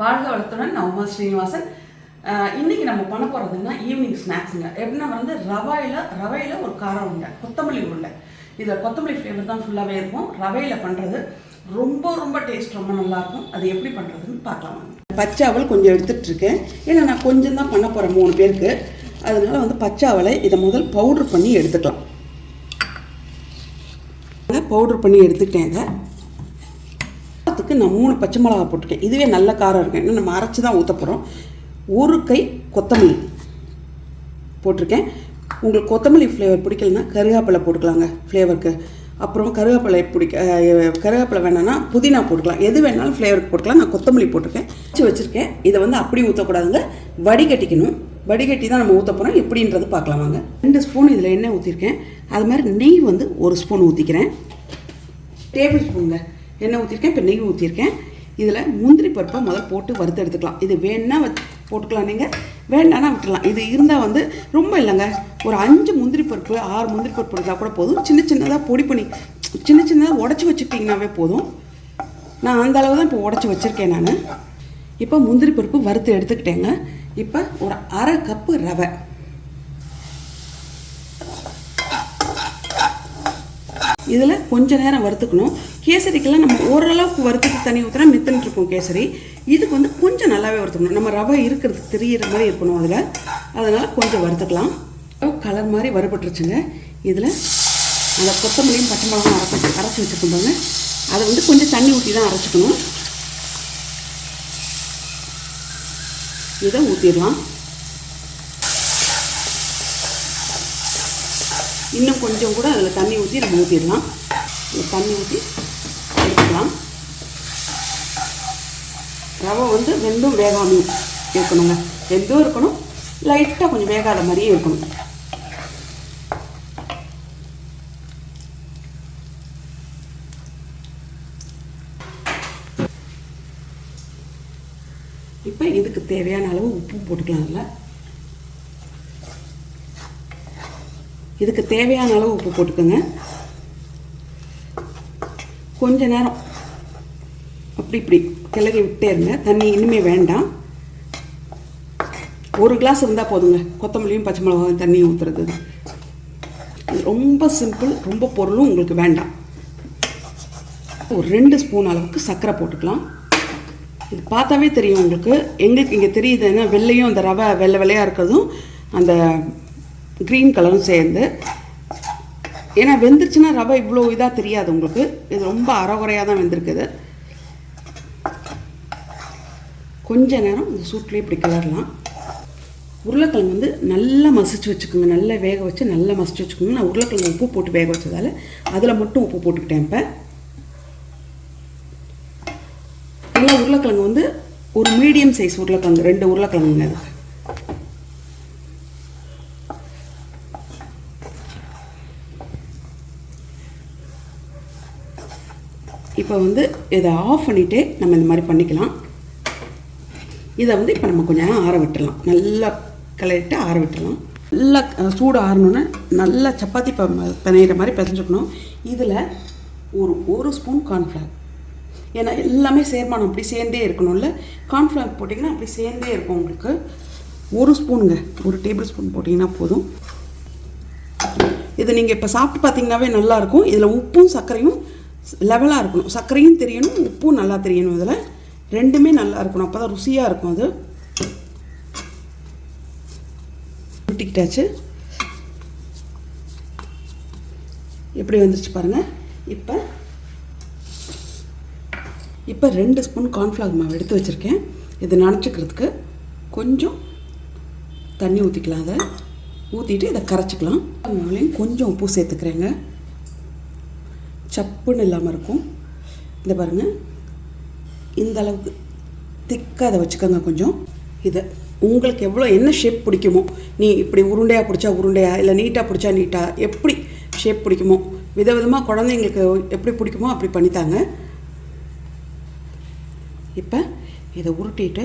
வாழ்க வளத்துடன். நான் உமா ஸ்ரீனிவாசன். ஆஹ் இன்னைக்கு நம்ம பண்ண போகிறதுன்னா ஈவினிங் ஸ்நாக்ஸுங்க எப்படின்னா வந்து ரவையில் ரவையில் ஒரு காரம் உண்டை கொத்தமல்லி உருண்டை. இதில் கொத்தமல்லி ஃப்ளேவர் தான் ஃபுல்லாகவே இருக்கும். ரவையில் பண்ணுறது ரொம்ப ரொம்ப டேஸ்ட் ரொம்ப நல்லாயிருக்கும் அது எப்படி பண்ணுறதுன்னு பார்க்கலாம் பச்சை அவல் கொஞ்சம் எடுத்துகிட்ருக்கேன் ஏன்னா நான் கொஞ்சம் தான் பண்ண போகிறேன் மூணு பேருக்கு. அதனால வந்து பச்சை அவலை இதை முதல் பவுடர் பண்ணி எடுத்துக்கலாம். பவுடர் பண்ணி எடுத்துக்கிட்டேன் இதை. காரத்துக்கு நான் மூணு பச்சை மிளகா போட்டிருக்கேன். இதுவே நல்ல காரம் இருக்கும். இன்னும் நம்ம அரைச்சி தான் ஊற்ற போகிறோம் ஒரு கை கொத்தமல்லி போட்டிருக்கேன். உங்களுக்கு கொத்தமல்லி ஃப்ளேவர் பிடிக்கலன்னா கருவேப்பிலை போட்டுக்கலாங்க ஃப்ளேவருக்கு அப்புறம் கருவேப்பிலை பிடிக்க கருவேப்பிலை வேணான்னா புதினா போட்டுக்கலாம். எது வேணாலும் ஃப்ளேவருக்கு போட்டுக்கலாம். நான் கொத்தமல்லி போட்டிருக்கேன். வச்சு வச்சுருக்கேன். இதை வந்து அப்படி ஊற்றக்கூடாதுங்க வடிகட்டிக்கணும். வடிகட்டி தான் நம்ம ஊற்ற போகிறோம் எப்படின்றது பார்க்கலாம் வாங்க. ரெண்டு ஸ்பூன் இதில் எண்ணெய் ஊற்றிருக்கேன் அது மாதிரி நெய் வந்து ஒரு ஸ்பூன் ஊற்றிக்கிறேன் டேபிள் ஸ்பூனுங்க எண்ணெய் ஊற்றிருக்கேன் இப்போ நெய் ஊற்றிருக்கேன் இதில் முந்திரி பருப்பை முதல்ல போட்டு வறுத்து எடுத்துக்கலாம். இது வேணா வச்சு போட்டுக்கலாம் நீங்கள் வேண்டானா விட்டுலாம் இது இருந்தால் வந்து ரொம்ப இல்லைங்க. ஒரு அஞ்சு முந்திரி பருப்பு ஆறு முந்திரி பருப்பு இருந்தால் கூட போதும். சின்ன சின்னதாக பொடி பண்ணி சின்ன சின்னதாக உடச்சி வச்சுக்கிட்டிங்கனாவே போதும். நான் அந்த அளவு தான் இப்போ உடச்சி வச்சுருக்கேன் நான். இப்போ முந்திரி பருப்பு வறுத்து எடுத்துக்கிட்டேங்க. இப்போ ஒரு அரை கப்பு ரவை. இதில் கொஞ்சம் நேரம் வறுத்துக்கணும். கேசரிக்கெல்லாம் நம்ம ஓரளவுக்கு வறுத்துட்டு தண்ணி ஊற்றினா மித்துன்னு இருக்கும் கேசரி. இதுக்கு வந்து கொஞ்சம் நல்லாவே வறுத்துக்கணும். நம்ம ரவை இருக்கிறது தெரியிற மாதிரி இருக்கணும் அதில். அதனால் கொஞ்சம் வறுத்துக்கலாம். கலர் மாதிரி வறுபட்டுருச்சுங்க. இதில் அந்த கொத்தமல்லியும் பச்சை மிளகாயும் அரைச்சி அரைச்சி வச்சுருக்கோங்க அதை வந்து கொஞ்சம் தண்ணி ஊற்றி தான் அரைச்சிக்கணும். இதை ஊற்றிடலாம் இன்னும் கொஞ்சம் கூட அதில் தண்ணி ஊற்றி நம்ம ஊற்றிடலாம் தண்ணி ஊற்றி எடுத்துக்கலாம். ரவை வந்து வெந்தும் வேகாமையும் இருக்கணுங்க. வெந்தும் இருக்கணும் லைட்டாக கொஞ்சம் வேகாத மாதிரியே இருக்கணும். இப்போ இதுக்கு தேவையான அளவு உப்பும் போட்டுக்கலாம் இல்லை இதுக்கு தேவையான அளவு உப்பு போட்டுக்கோங்க. கொஞ்ச நேரம் அப்படி இப்படி கிளறி விட்டே இருங்க. தண்ணி இனிமே வேண்டாம். ஒரு கிளாஸ் இருந்தால் போதுங்க. கொத்தமல்லியும் பச்சை மிளகாயும் தண்ணி ஊற்றுறது ரொம்ப சிம்பிள் ரொம்ப பொருளும் உங்களுக்கு வேண்டாம். ஒரு ரெண்டு ஸ்பூன் அளவுக்கு சர்க்கரை போட்டுக்கலாம். இது பார்த்தாவே தெரியும் உங்களுக்கு. எங்களுக்கு இங்கே தெரியுதுன்னா வெள்ளையும் அந்த ரவை வெள்ளை வெள்ளையாக இருக்கிறதும் அந்த க்ரீன் கலரும் சேர்ந்து. ஏன்னா வெந்துருச்சுன்னா ரவை இவ்வளோ இதாக தெரியாது உங்களுக்கு. இது ரொம்ப அறகுறையாக தான் வெந்திருக்குது. கொஞ்ச நேரம் இந்த சூட்லேயே இப்படி கிளறலாம். உருளைக்கிழங்கு வந்து நல்லா மசிச்சு வச்சுக்கோங்க. நல்லா வேக வச்சு நல்லா மசிச்சு வச்சுக்கோங்க. நான் உருளைக்கிழங்கு உப்பு போட்டு வேக வச்சதால் அதில் மட்டும் உப்பு போட்டுக்கிட்டேன் இப்போ. நல்லா உருளைக்கிழங்கு வந்து ஒரு மீடியம் சைஸ் உருளைக்கிழங்கு ரெண்டு உருளைக்கிழங்குங்க. அதுக்கு இப்போ வந்து இதை ஆஃப் பண்ணிவிட்டு நம்ம இந்த மாதிரி பண்ணிக்கலாம். இதை வந்து இப்போ நம்ம கொஞ்ச நேரம் ஆற விட்டுடலாம் நல்லா கிளறிட்டு ஆற விட்டுடலாம் நல்லா சூடு ஆறணுன்னு நல்லா சப்பாத்தி ப பிணையிற மாதிரி பிசைஞ்சுக்கணும். இதில் ஒரு ஒரு ஸ்பூன் கார்ன்ஃப்ளவர் ஏன்னா எல்லாமே சேர்மானம் அப்படி சேர்ந்தே இருக்கணும்ல. கார்ன்ஃப்ளவர் போட்டிங்கன்னா அப்படி சேர்ந்தே இருக்கும் உங்களுக்கு. ஒரு ஸ்பூனுங்க. ஒரு டேபிள் ஸ்பூன் போட்டிங்கன்னா போதும். இது நீங்கள் இப்போ சாப்பிட்டு பார்த்தீங்கன்னாவே நல்லாயிருக்கும் இதில் உப்பும் சர்க்கரையும் லெவலாக இருக்கணும். சர்க்கரையும் தெரியணும் உப்பும் நல்லா தெரியணும் இதில். ரெண்டுமே நல்லா இருக்கணும். அப்போ தான் ருசியாக இருக்கும் அது. ஊட்டிக்கிட்டாச்சு. எப்படி வந்துருச்சு பாருங்கள் இப்போ இப்போ ரெண்டு ஸ்பூன் கார்ன்ஃப்ளவர் மாவு எடுத்து வச்சுருக்கேன். இதை நினச்சிக்கிறதுக்கு கொஞ்சம் தண்ணி ஊற்றிக்கலாம் அதை. ஊற்றிட்டு இதை கரைச்சிக்கலாம். மாவுலையும் கொஞ்சம் உப்பு சேர்த்துக்கிறேங்க. சப்புன்னு இல்லாமல் இருக்கும். இந்த பாருங்கள் இந்த அளவுக்கு திக்காக அதை வச்சுக்கோங்க கொஞ்சம். இதை உங்களுக்கு எவ்வளோ என்ன ஷேப் பிடிக்குமோ நீ இப்படி உருண்டையாக பிடிச்சா உருண்டையா இல்லை நீட்டாக பிடிச்சா நீட்டாக எப்படி ஷேப் பிடிக்குமோ விதவிதமாக குழந்தைங்களுக்கு எப்படி பிடிக்குமோ அப்படி பண்ணித்தாங்க. இப்போ இதை உருட்டிட்டு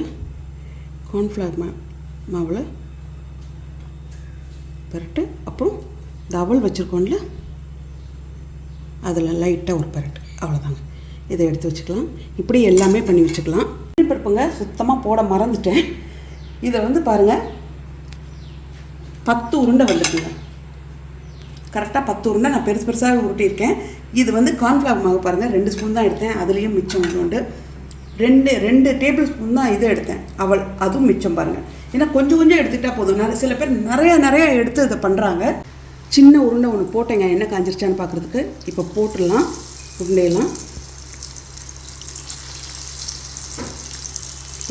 கார்ன்ஃப்ளவர் மா மாவில் பரட்டு. அப்புறம் இந்த அவல் வச்சுருக்கோம்ல அதில் லைட்டாக ஒரு பரட்டு. அவ்வளோதாங்க இதை எடுத்து வச்சுக்கலாம். இப்படி எல்லாமே பண்ணி வச்சுக்கலாம். பருப்புங்க சுத்தமாக போட மறந்துட்டேன். இதை வந்து பாருங்கள் பத்து உருண்டை வந்துட்டுங்க. கரெக்டாக பத்து உருண்டை நான் பெருசு பெருசாக உருட்டியிருக்கேன். இது வந்து கார்ன்ஃப்ளவர் மாவு பாருங்கள் ரெண்டு ஸ்பூன் தான் எடுத்தேன். அதுலேயும் மிச்சம் உண்டு. ரெண்டு ரெண்டு டேபிள் ஸ்பூன் தான் இதை எடுத்தேன். அவள் அதுவும் மிச்சம் பாருங்கள் ஏன்னா கொஞ்சம் கொஞ்சம் எடுத்துக்கிட்டா போதும். நிறைய சில பேர் நிறைய நிறைய எடுத்து இதை பண்ணுறாங்க சின்ன உருண்டை ஒன்று போட்டேங்க என்ன காஞ்சிருச்சான்னு பார்க்குறதுக்கு இப்போ போட்டுடலாம் உருண்டையெல்லாம்.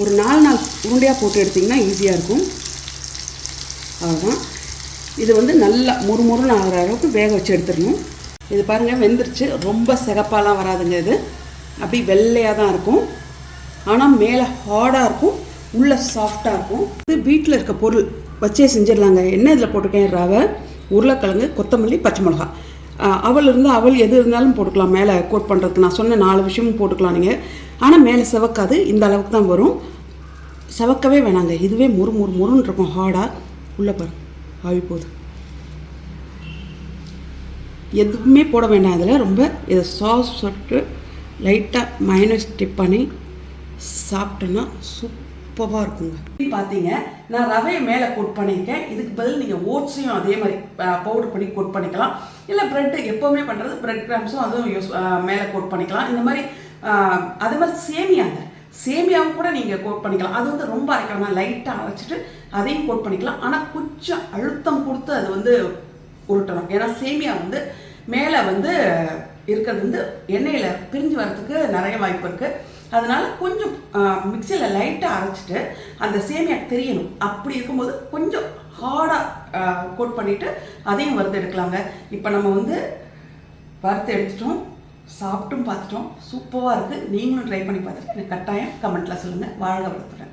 ஒரு நாலு நாள் உருண்டையாக போட்டு எடுத்திங்கன்னா ஈஸியாக இருக்கும். அவ்வளோதான் இது வந்து நல்லா முறுமுறுன்னு ஆகிற அளவுக்கு வேக வச்சு எடுத்துடணும். இது பாருங்கள் வெந்துருச்சு. ரொம்ப சிகப்பாலாம் வராதுங்க இது. அப்படி வெள்ளையாக தான் இருக்கும். ஆனால் மேலே ஹார்டாக இருக்கும். உள்ளே சாஃப்டாக இருக்கும். இது வீட்டில் இருக்க பொருள் வச்சே செஞ்சிடலாங்க. என்ன இதில் போட்டிருக்கேன் ரவை? உருளைக்கிழங்கு கொத்தமல்லி பச்சை மிளகா அவள் இருந்தால் அவள் எது இருந்தாலும் போட்டுக்கலாம். மேலே கோட் பண்ணுறதுக்கு நான் சொன்ன நாலு விஷயமும் போட்டுக்கலாம் நீங்கள் ஆனால் மேலே செவக்காது. இந்த அளவுக்கு தான் வரும். செவக்கவே வேணாங்க. இதுவே முறு முறு முறுன்னு இருக்கும். ஹார்டாக உள்ளே பாரு ஆவி போகுது. எதுவுமே போட வேண்டாம். அதில் ரொம்ப இதை சாஸ் சொட்டு லைட்டாக மைனஸ் டிப் பண்ணி சாப்பிட்டோன்னா சூப்பராக இருக்குங்க. பார்த்தீங்க நான் ரவையை மேலே கோட் பண்ணியிருக்கேன். இதுக்கு பதில் நீங்கள் ஓட்ஸையும் அதே மாதிரி பவுடர் பண்ணி கோட் பண்ணிக்கலாம். இல்லை ப்ரெட்டு எப்போவுமே பண்ணுறது ப்ரெட் கிராம்ஸும் அதுவும் யூஸ் மேலே கோட் பண்ணிக்கலாம். இந்த மாதிரி அதே மாதிரி சேமியாங்க. சேமியாவும் கூட நீங்கள் கோட் பண்ணிக்கலாம். அது வந்து ரொம்ப அரைக்காம லைட்டாக அரைச்சிட்டு அதையும் கோட் பண்ணிக்கலாம். ஆனால் கொஞ்சம் அழுத்தம் கொடுத்து அது வந்து உருட்டணும். ஏன்னா சேமியா வந்து மேலே வந்து இருக்கிறது வந்து எண்ணெயில் பிரிஞ்சு வரத்துக்கு நிறைய வாய்ப்பு இருக்குது அதனால் கொஞ்சம் மிக்சியில் லைட்டாக அரைச்சிட்டு அந்த சேமியா தெரியணும். அப்படி இருக்கும்போது கொஞ்சம் ஹார்டாக கோட் பண்ணிவிட்டு அதையும் வறுத்து எடுக்கலாங்க. இப்போ நம்ம வந்து வறுத்து எடுத்துட்டோம் சாப்பிட்டும் பார்த்துட்டோம். சூப்பராக இருக்குது நீங்களும் ட்ரை பண்ணி பார்த்துட்டு எனக்கு கட்டாயம் கமெண்ட்டில் சொல்லுங்கள் வாழ்க வளர்த்துறேன்